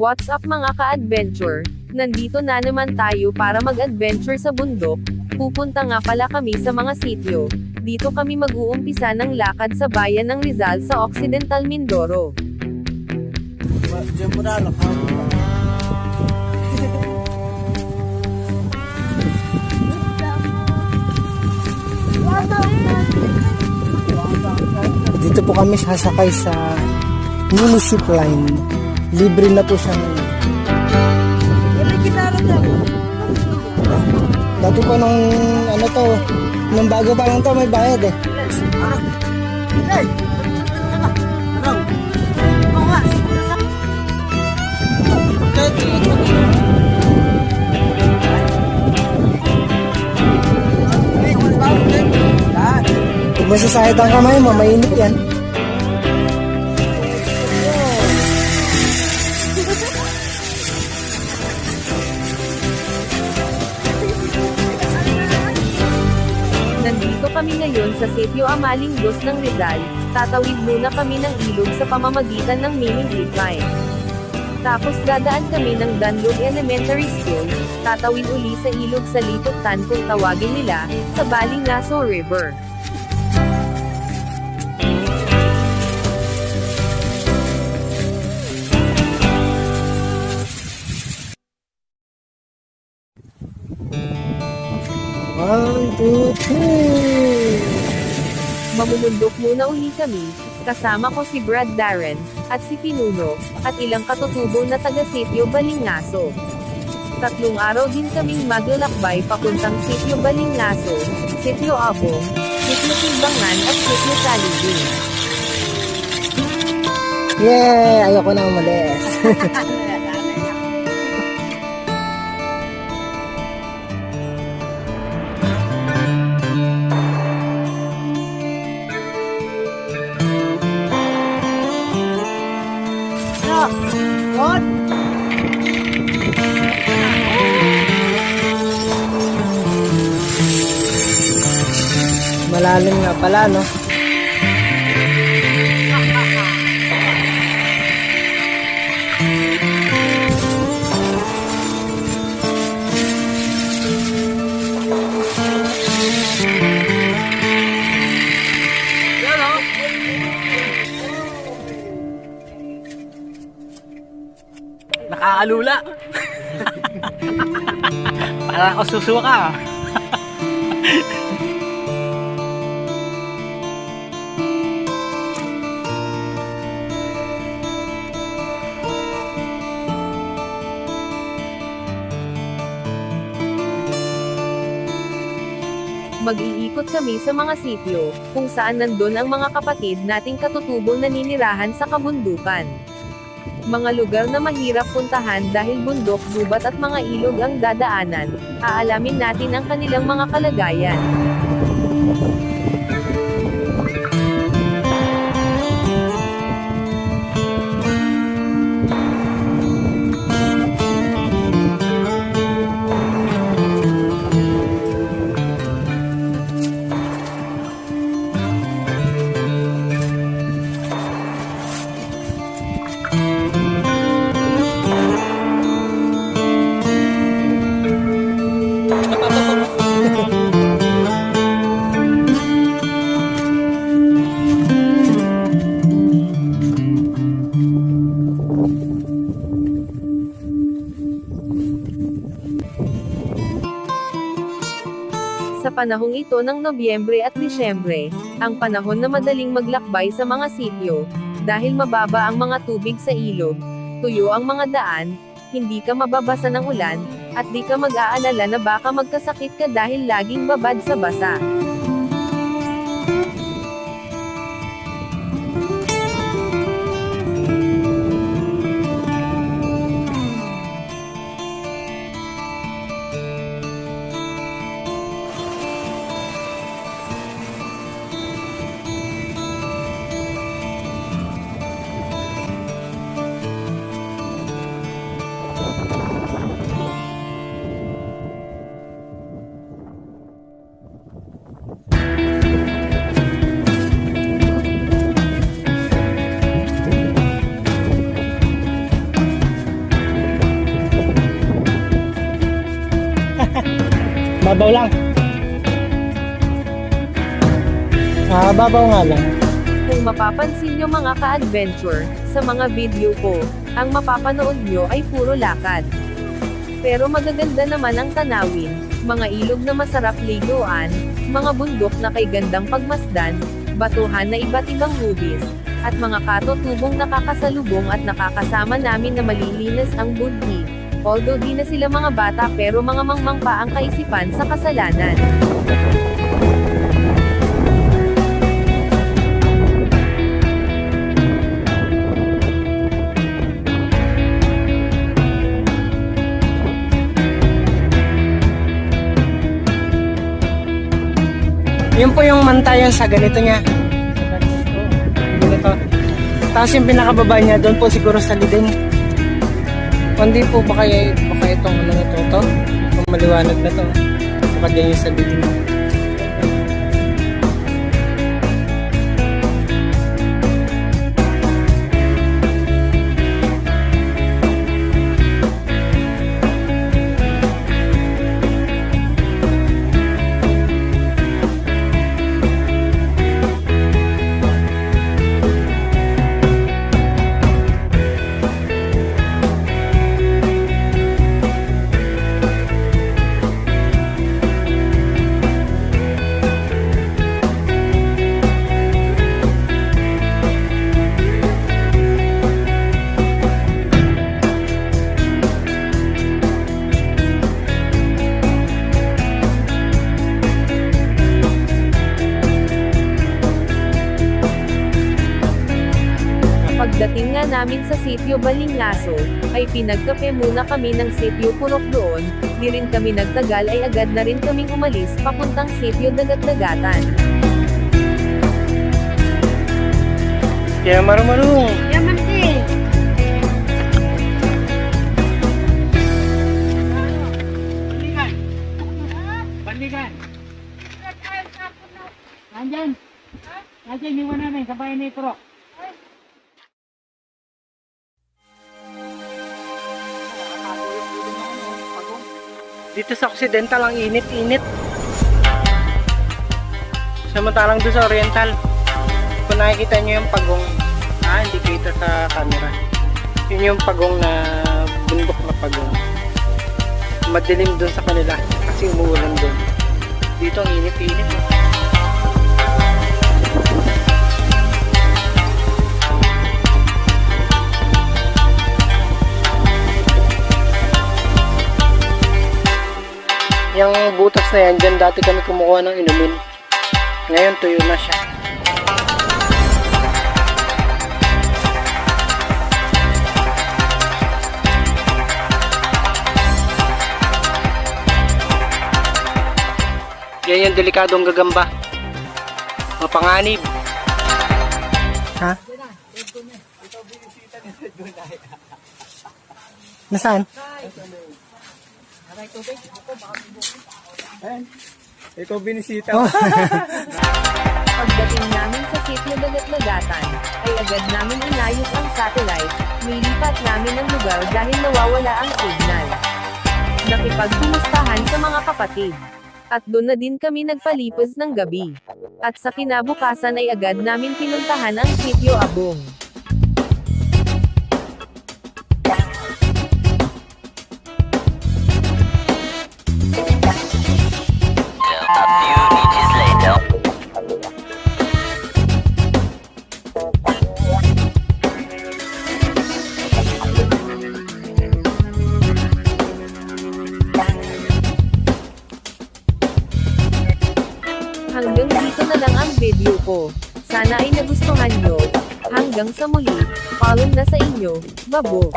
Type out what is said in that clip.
What's up mga ka-adventure? Nandito na naman tayo para mag-adventure sa bundok. Pupunta nga pala kami sa mga sityo. Dito kami mag-uumpisa ng lakad sa bayan ng Rizal sa Occidental Mindoro. Diyan mo na. Dito po kami sasakay sa Municip Line. Libre na po siya ngayon. Dati po nung ano to, nung bago pa lang to may bayad eh. Kung masasahit ang kamay mo, mainit yan. Sa Sitio Amalingos ng Rizal. Tatawid muna kami ng ilog sa pamamagitan ng mini zipline. Tapos dadaan kami ng Danlog Elementary School, tatawid uli sa ilog sa Litutan kung tawagin nila, sa Balingaso River. One, two, three. Mamumundok muna uli kami, kasama ko si Brad Darren, at si Pinuno, at ilang katutubo na taga-sitio Balingaso. Tatlong araw din kaming maglalakbay papuntang sitio Balingaso, sitio Abong, sitio Timbangan at sitio Salibing. Yeah! Ayoko na umalis. Malalim nga pala, no? Nakakalula. Parang ako susuka. Mag-iikot kami sa mga sitio, kung saan nandun ang mga kapatid nating katutubong naninirahan sa kabundukan. Mga lugar na mahirap puntahan dahil bundok, gubat at mga ilog ang dadaanan, aalamin natin ang kanilang mga kalagayan. Sa panahong ito ng Nobyembre at Disyembre, ang panahon na madaling maglakbay sa mga sityo, dahil mababa ang mga tubig sa ilog, tuyo ang mga daan, hindi ka mababasa ng ulan, at di ka mag-aalala na baka magkasakit ka dahil laging babad sa basa. Babaw lang. Ah, babaw nga lang. Kung mapapansin nyo mga ka-adventure, sa mga video ko, ang mapapanood nyo ay puro lakad. Pero magaganda naman ang tanawin, mga ilog na masarap liguan, mga bundok na kay gandang pagmasdan, batuhan na iba't ibang hubis, at mga katutubong nakakasalubong at nakakasama namin na malilinis ang budhi. Although di na sila mga bata pero mga mangmang pa ang kaisipan sa kasalanan. Yun po yung mantayan sa ganito niya. Ganito. Tapos yung pinakababa niya, doon po siguro sa lidin. Kundi po baka, y- baka itong ano na to, to. Itong maliwanag na to. Baka dyan yung sa lidin. Namin sa sitio Balingaso, ay pinagkape muna kami ng sitio Purok doon, di rin kami nagtagal ay agad na rin kaming umalis papuntang sitio Dagat-Dagatan. Kaya marunong. Yaman din! Bandigan. Bandigan. Nandyan. Nandyan one namin, sabay ni Pro. Dito sa Occidental, ang init-init. Samantalang doon sa Oriental, kung nakikita nyo yung pagong, ah, hindi kita sa camera. Yun yung pagong na bundok na pagong. Madilim doon sa kanila kasi umuulan doon. Dito ang init-init. Yung butas na yan, dyan dati kami kumukuha ng inumin. Ngayon tuyo na siya. Yan yung delikadong gagamba. Mapanganib. Ha? Nasaan? Ikaw binisita Oh. Pagdating namin sa sitio Dagat-Dagatan, ay agad namin inayos ang satellite, nilipat namin ang lugar dahil nawawala ang signal. Nakipagkumustahan sa mga kapatid. At doon na din kami nagpalipos ng gabi. At sa kinabukasan ay agad namin pinuntahan ang sitio Abong. Hanggang sa muli, follow na sa inyo, babo.